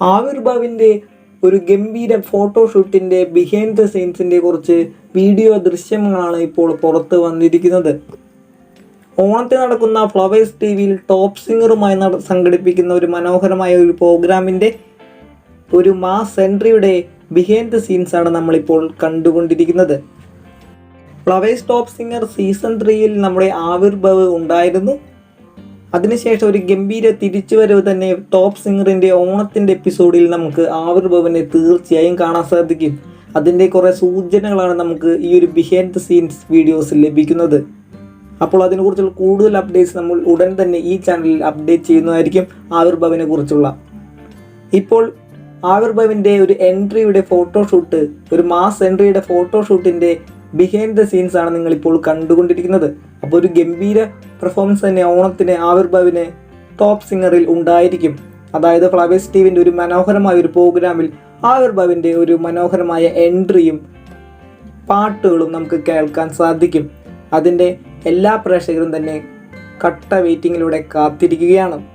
ആവിർഭാവിന്റെ ഒരു ഗംഭീര ഫോട്ടോഷൂട്ടിന്റെ behind the സീൻസിന്റെ കുറച്ച് വീഡിയോ ദൃശ്യങ്ങളാണ് ഇപ്പോൾ പുറത്ത് വന്നിരിക്കുന്നത്. ഓണത്തിൽ നടക്കുന്ന ഫ്ലവേഴ്സ് ടി വിയിൽ ടോപ്പ് സിംഗറുമായി നട സംഘടിപ്പിക്കുന്ന ഒരു മനോഹരമായ ഒരു പ്രോഗ്രാമിന്റെ ഒരു മാസ് എൻട്രിയുടെ ബിഹൈൻഡ് ദ സീൻസ് ആണ് നമ്മളിപ്പോൾ കണ്ടുകൊണ്ടിരിക്കുന്നത്. ഫ്ലവേഴ്സ് ടോപ്പ് സിംഗർ സീസൺ ത്രീയിൽ നമ്മുടെ ആവിർഭവ് ഉണ്ടായിരുന്നു. അതിനുശേഷം ഒരു ഗംഭീര തിരിച്ചുവരവ് തന്നെ ടോപ്പ് സിംഗറിന്റെ ഓണത്തിന്റെ എപ്പിസോഡിൽ നമുക്ക് ആവിർഭവനെ തീർച്ചയായും കാണാൻ സാധിക്കും. അതിന്റെ കുറേ സൂചനകളാണ് നമുക്ക് ഈ ഒരു ബിഹൈൻഡ് ദ സീൻസ് വീഡിയോസ് ലഭിക്കുന്നത്. അപ്പോൾ അതിനെക്കുറിച്ചുള്ള കൂടുതൽ അപ്ഡേറ്റ്സ് നമ്മൾ ഉടൻ തന്നെ ഈ ചാനലിൽ അപ്ഡേറ്റ് ചെയ്യുന്നതായിരിക്കും ആവിർഭവിനെ കുറിച്ചുള്ള. ഇപ്പോൾ ആവിർഭവിന്റെ ഒരു എൻട്രിയുടെ ഫോട്ടോഷൂട്ട് ഒരു മാസ് എൻട്രിയുടെ ഫോട്ടോഷൂട്ടിന്റെ ബിഹൈൻഡ് ദ സീൻസ് ആണ് നിങ്ങൾ ഇപ്പോൾ കണ്ടുകൊണ്ടിരിക്കുന്നത്. അപ്പോൾ ഒരു ഗംഭീര പെർഫോമൻസ് തന്നെ ഓണത്തിന് ആവിർഭാവിന് ടോപ്പ് സിംഗറിൽ ഉണ്ടായിരിക്കും. അതായത് ഫ്ലവേഴ്സ് ടീവിന്റെ ഒരു മനോഹരമായ ഒരു പ്രോഗ്രാമിൽ ആവിർഭാവിന്റെ ഒരു മനോഹരമായ എൻട്രിയും പാട്ടുകളും നമുക്ക് കേൾക്കാൻ സാധിക്കും. അതിന്റെ എല്ലാ പ്രേക്ഷകരും തന്നെ കട്ട വെയിറ്റിങ്ങിലൂടെ കാത്തിരിക്കുകയാണ്.